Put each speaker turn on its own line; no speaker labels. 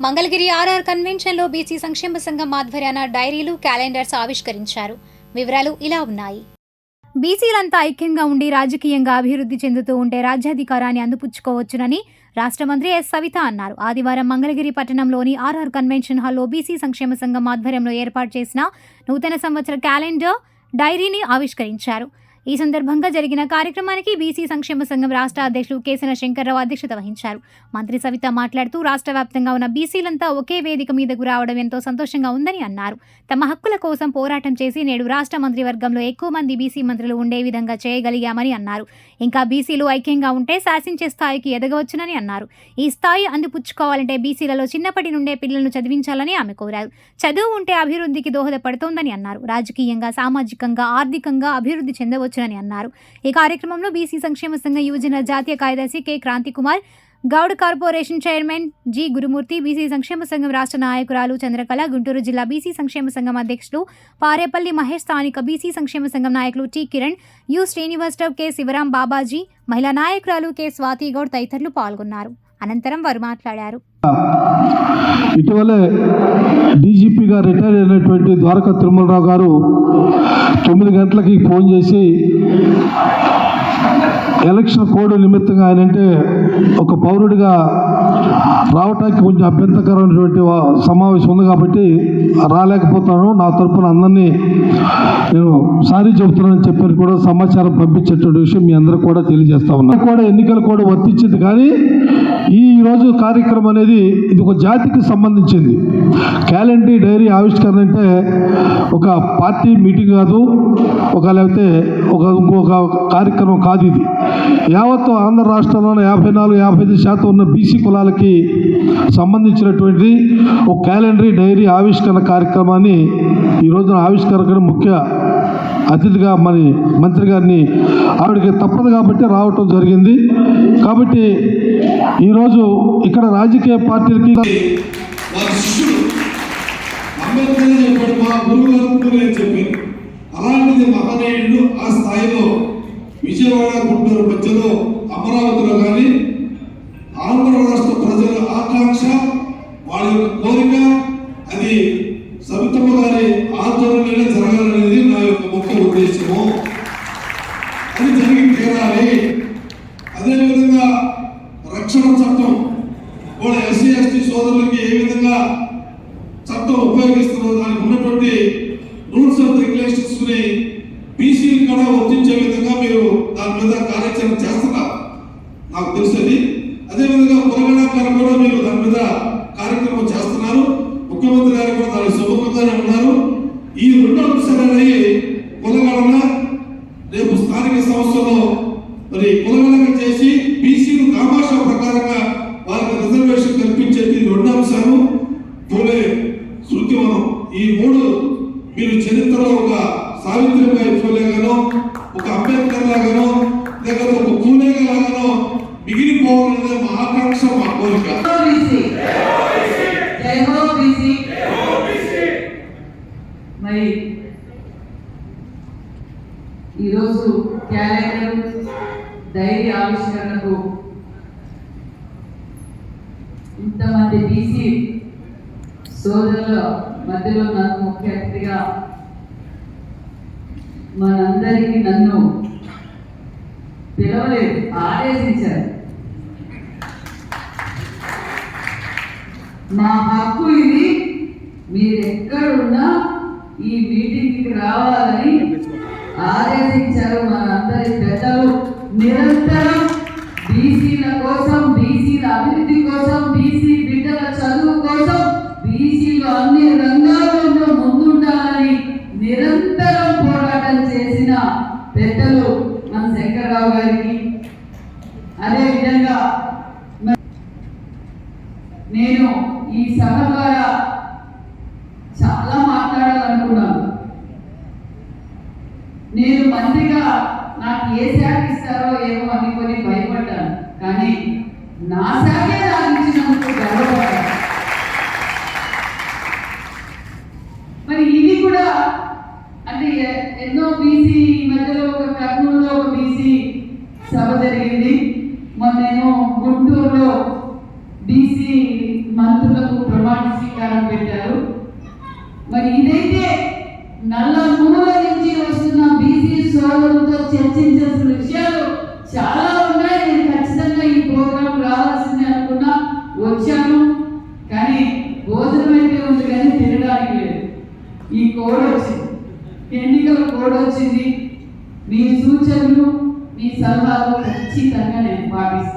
Mangalagiri RR కన్వెన్షన్లో BC సంక్షేమ సంఘం ఆధ్వర్యాన డైరీలు calendars ఆవిష్కరించారు. వివరాలు ఇలా ఉన్నాయి. బీసీలంతా ఐక్యంగా ఉండి రాజకీయంగా అభివృద్ధి చెందుతూ ఉంటే రాజ్యాధికారాన్ని అందుపుచ్చుకోవచ్చునని రాష్ట్ర మంత్రి ఎస్. సవిత అన్నారు. ఆదివారం మంగళగిరి పట్టణంలోని ఆర్ఆర్ కన్వెన్షన్ హాల్లో బీసీ సంక్షేమ సంఘం ఆధ్వర్యంలో ఏర్పాటు చేసిన నూతన సంవత్సర క్యాలెండర్ డైరీని ఆవిష్కరించారు. ఈ సందర్భంగా జరిగిన కార్యక్రమానికి బీసీ సంక్షేమ సంఘం రాష్ట్ర అధ్యక్షులు కేసన శంకర్రావు అధ్యక్షత వహించారు. మంత్రి సవిత మాట్లాడుతూ రాష్ట్ర వ్యాప్తంగా ఉన్న బీసీలంతా ఒకే వేదిక మీదకు రావడం ఎంతో సంతోషంగా ఉందని అన్నారు. తమ హక్కుల కోసం పోరాటం చేసి నేడు రాష్ట్ర మంత్రివర్గంలో ఎక్కువ మంది బీసీ మంత్రులు ఉండే విధంగా చేయగలిగామని అన్నారు. ఇంకా బీసీలు ఐక్యంగా ఉంటే శాసించే స్థాయికి ఎదగవచ్చునని అన్నారు. ఈ స్థాయి అందిపుచ్చుకోవాలంటే బీసీలలో చిన్నప్పటి నుండే పిల్లలను చదివించాలని ఆమె కోరారు. చదువు ఉంటే అభివృద్ధికి దోహదపడుతోందని అన్నారు. రాజకీయంగా సామాజికంగా ఆర్థికంగా అభివృద్ధి చెందవచ్చు అని అన్నారు. ఈ కార్యక్రమంలో బీసీ సంక్షేమ సంఘ యువజన జాతీయ కార్యదర్శి K. Kranthi Kumar Goud corporation chairman G. Gurumurthy BC సంక్షేమ సంఘం రాష్ట్ర నాయకురాలు చంద్రకళ గుంటూరు జిల్లా బీసీ సంక్షేమ సంఘం అధ్యక్షులు పారేపల్లి మహేష్ స్థానిక బీసీ సంక్షేమ సంఘం నాయకులు T. Kiran U. Srinivasarao K. Sivaram Babaji మహిళా నాయకురాలు కె. స్వాతి గౌడ్ తదితరులు పాల్గొన్నారు. అనంతరం వారు మాట్లాడారు.
ఇటీవలే డీజీపీగా రిటైర్ అయినటువంటి ద్వారకా తిరుమలరావు గారు తొమ్మిది గంటలకి ఫోన్ చేసి ఎలక్షన్ కోడ్ నిమిత్తంగా ఆయన అంటే ఒక పౌరుడిగా రావటానికి కొంచెం అభ్యంతరకరమైనటువంటి సమావేశం ఉంది కాబట్టి రాలేకపోతాను నా తరపున అందరినీ నేను సారీ చెబుతున్నానని చెప్పారు కూడా సమాచారం పంపించేటువంటి విషయం మీ అందరూ కూడా తెలియజేస్తా ఉన్నా. కూడా ఎన్నికలు కూడా వర్తించింది కానీ ఈ రోజు కార్యక్రమం అనేది ఇది ఒక జాతికి సంబంధించింది. క్యాలెండరీ డైరీ ఆవిష్కరణ అంటే ఒక పార్టీ మీటింగ్ కాదు ఒక లేకపోతే ఒక ఇంకొక కార్యక్రమం కాదు ఇది. యావత్తు ఆంధ్ర రాష్ట్రంలోని యాభై నాలుగు యాభై ఐదు శాతం ఉన్న బీసీ కులాలకి సంబంధించినటువంటి ఒక క్యాలెండరీ డైరీ ఆవిష్కరణ కార్యక్రమాన్ని ఈ రోజున ఆవిష్కరణ ముఖ్య అతిథిగా మన మంత్రి గారిని ఆవిడకి తప్పదు కాబట్టి రావటం జరిగింది. కాబట్టి ఈరోజు ఇక్కడ రాజకీయ పార్టీలకి
అలాంటిది మహనీయుడు ఆ స్థాయిలో విజయవాడ గుంటూరు మధ్యలో అమరావతిలో కానీ ఆంధ్ర రాష్ట్ర ప్రజల ఆకాంక్ష వాళ్ళ యొక్క కోరిక అది సవితమ్మ గారి ఆధ్వర్యంలోనే జరగాలనేది నా యొక్క ముఖ్య ఉద్దేశము. అది జరిగి తీరాలి. అదేవిధంగా రక్షణ చట్టం వాళ్ళ ఎస్సీ ఎస్టీ సోదరులకి ఏ విధంగా చట్టం ఉపయోగిస్తున్నారో దానికి ఉన్నటువంటి రూల్స్ అండ్ రెగ్యులేషన్స్ని బీసీ కూడా వర్తించే విధంగా మీరు దాని మీద కార్యాచరణ చేస్తున్నారు నాకు తెలుసది అదేవిధంగా కులగణాకారం కూడా మీరు దాని మీద కార్యక్రమం చేస్తున్నారు. ముఖ్యమంత్రి గారు కూడా దాని సుముఖంగానే ఉన్నారు ఈ రెండు అంశాలనేవి కులగణన రేపు స్థానిక సంస్థలో మరి కులగణన చేసి బీసీలు కామాష ప్రకారంగా వారికి రిజర్వేషన్ కల్పించేది రెండు అంశాలు. పూలే శృతివనం ఈ మూడు మీరు చరిత్రలో ఒక సావిత్రిబాయి పూలే ఒక అంబేద్కర్ లాగానో లేకపోతే ఒక పూలే లాగానో మిగిలిపోవాలనేది మా ఆకాంక్ష మా కోరిక.
మరి ఈరోజు క్యాలెండర్ డైరీ ఆవిష్కరణకు ఇంతమంది బీసీ సోదరుల మధ్యలో నాకు ముఖ్య అతిథిగా మనందరికీ నన్ను పిలవలేదు ఆదేశించారు. మా హక్కు ఇది మీరెక్కడున్నా ఈ మీటింగ్కి రావాలని ఆదేశించారు మనందరి పెద్దలు. నిరంతరం బీసీల కోసం బీసీల అభివృద్ధి ఈ సభ ద్వారా చాలా మాట్లాడాలనుకున్నాను. నేను మంత్రిగా నాకు ఏ శాఖ ఇస్తారో ఏమో అనుకొని భయపడ్డాను. కానీ నా శాఖే నాకు ఇచ్చినందుకు గర్వపడ్డాను. మరి ఇది కూడా అంటే ఎన్నో బీసీ మధ్యలో ఒక కర్నూలులో ఒక బీసీ సభ జరిగింది. మొన్నేమో గుంటూరులో బీసీ మంత్రులకు ప్రమాణ స్వీకారం పెట్టారు. మరి ఇదైతే నల్ల మూల నుంచి వస్తున్న బీసీ సోదరులతో చర్చించాల్సిన విషయాలు చాలా ఉన్నాయి. నేను ఖచ్చితంగా ఈ ప్రోగ్రాం రావాల్సిందే అనుకున్నా. వచ్చాను. కానీ భోజనం అయితే ఉంది కానీ తినడానికి లేదు. ఈ కోడ్ వచ్చింది. ఎన్నికల కోడ్ వచ్చింది. మీ సూచనలు మీ సలహాలు ఖచ్చితంగా నేను భావిస్తాను